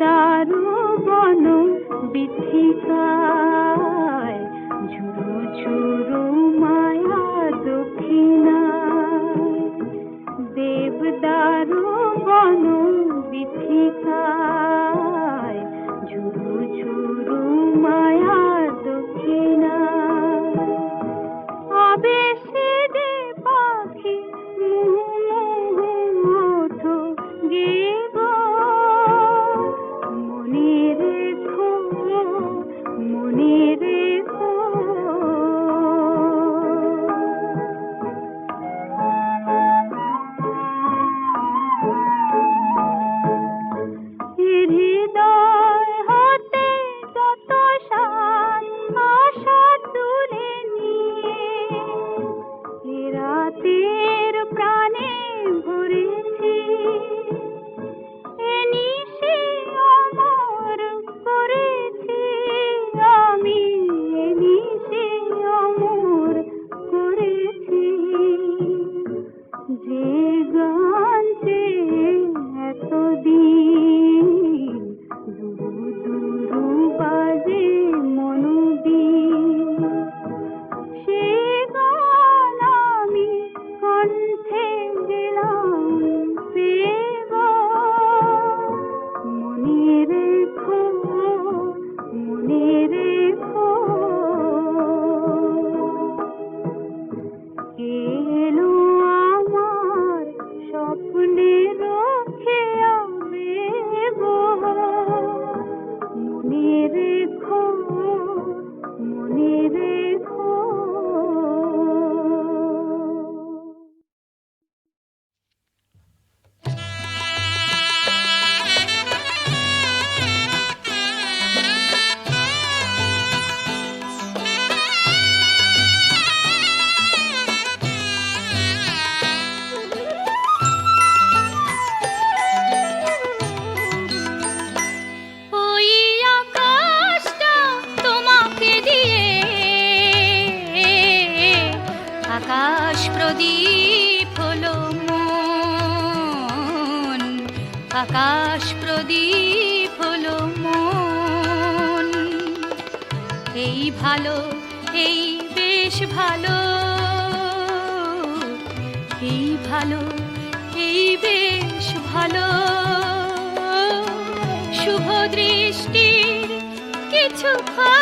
दारू बनो बिथिका বেশ ভালো। এই ভালো এই বেশ ভালো। শুভ দৃষ্টির কিছু খা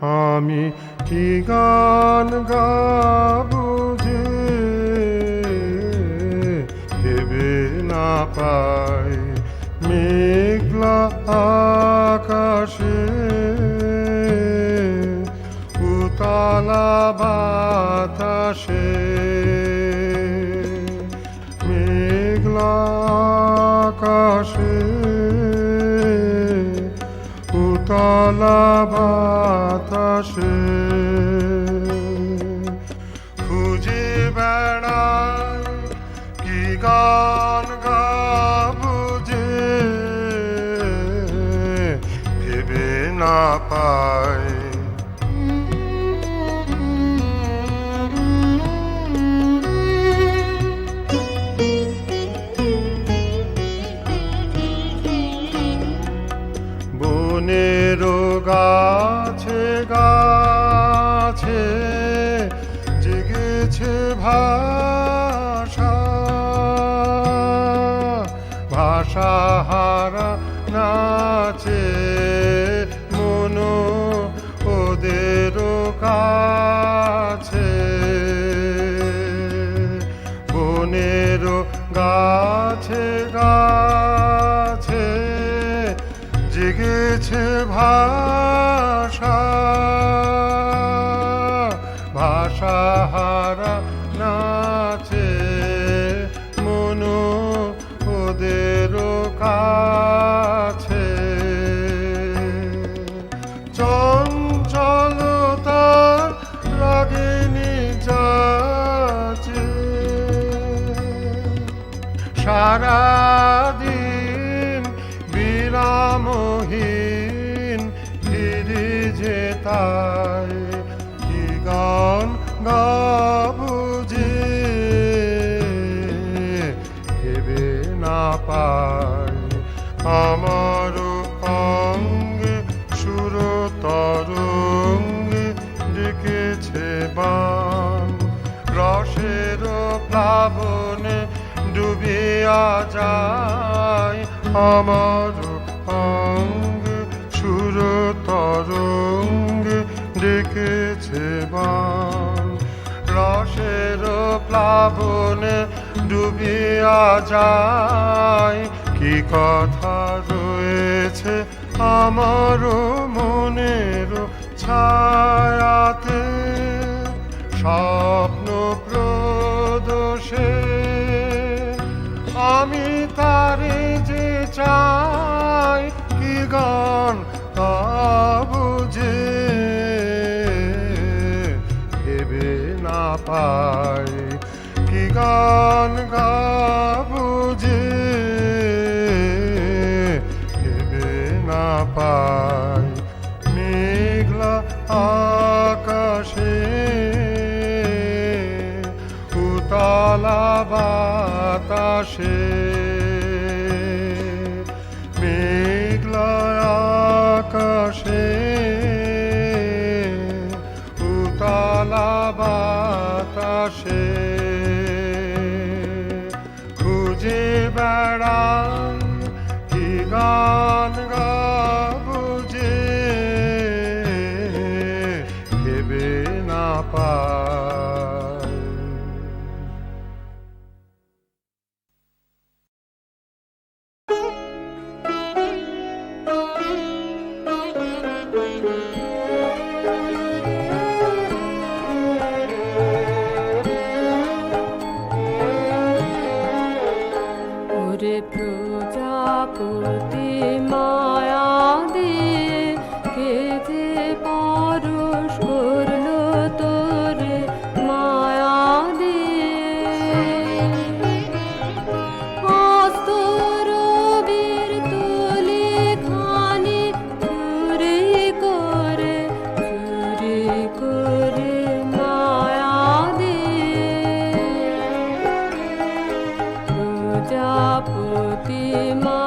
আমি কি গান গাবো যে ভেবে না পাই মেঘলা আকাশে? উতলা বাতাসে? মেঘলা আকাশে? উতলা বাতাসে খুঁজে বেড়ায় কি গান গাবো বিরামহীন ফিরে যেতাই কি গান গাবো যে ভেবে না পাই আমার অঙ্গে সুর তরঙ্গে ডেকেছে বান। রসের প্লাবনে ডুবিয়া যায় আমার তরঙ্গে ডেকেছে বান। রসের প্লাবনে ডুবিয়া যায়। কি কথা রয়েছে আমার মনের ছায়াতে? স্বপ্ন প্রদোষে আমি তারে যে চাই, কি গান বুঝে ভেবে না পাই কি গান গা বুঝে ভেবে না পাই মেঘলা আকাশে উতলা বাতাসে গান प्रजापतिमा।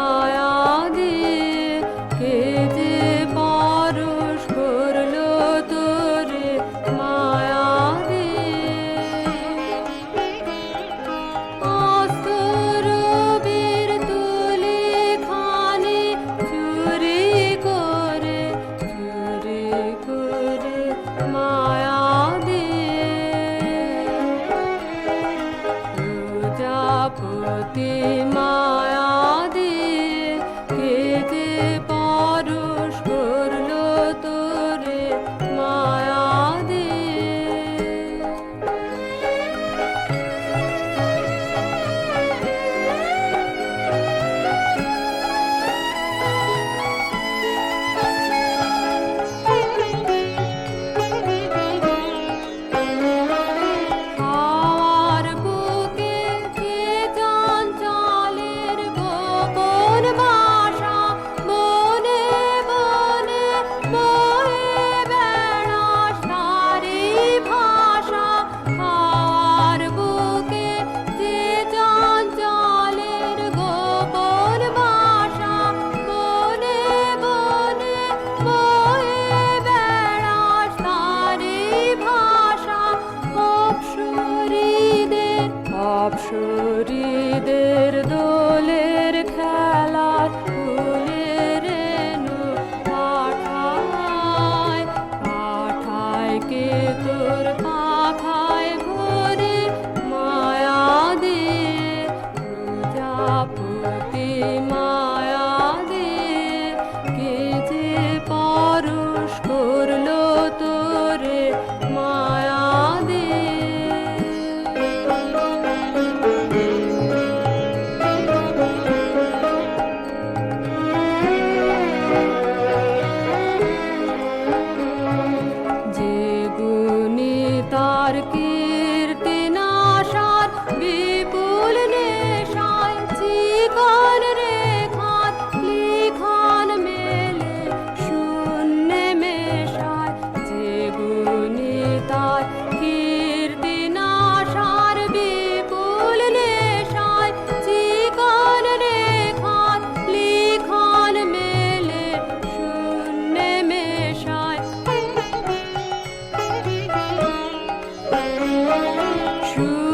True.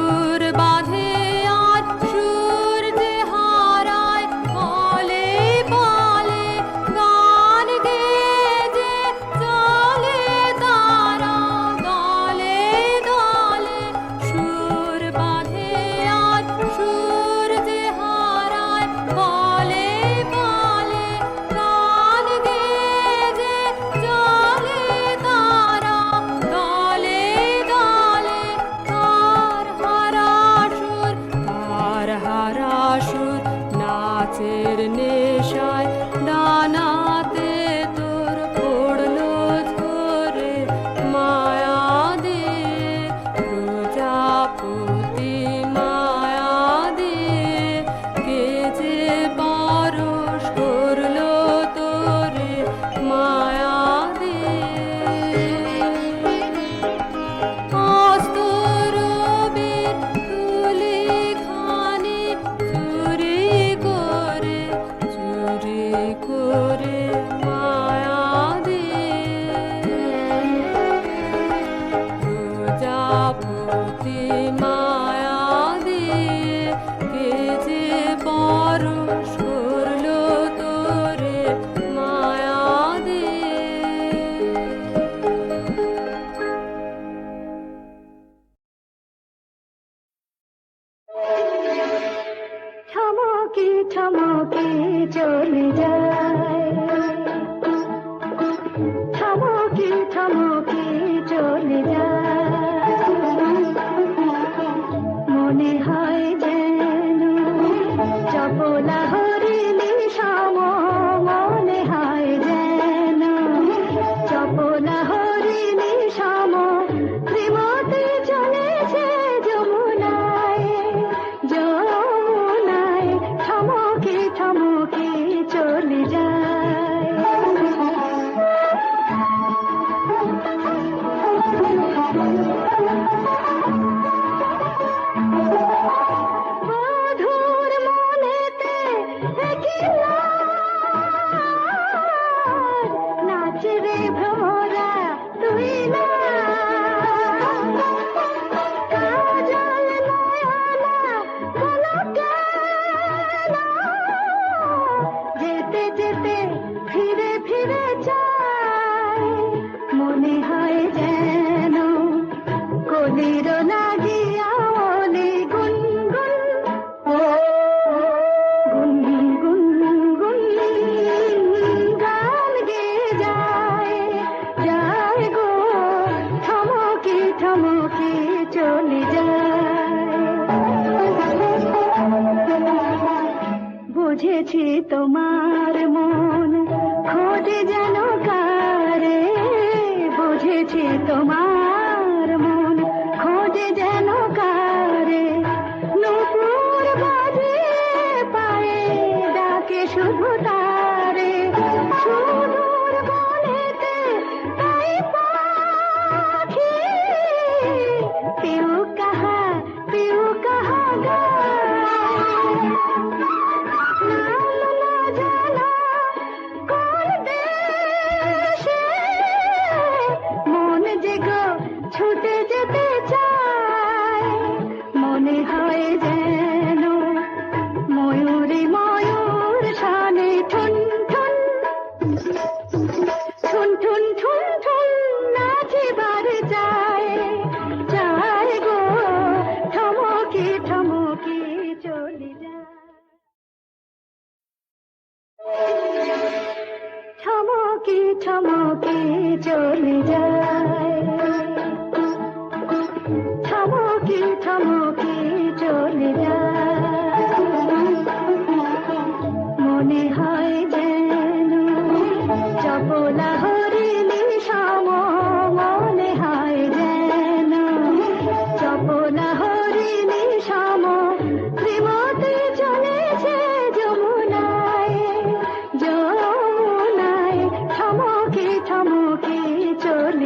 ہوتا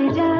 جا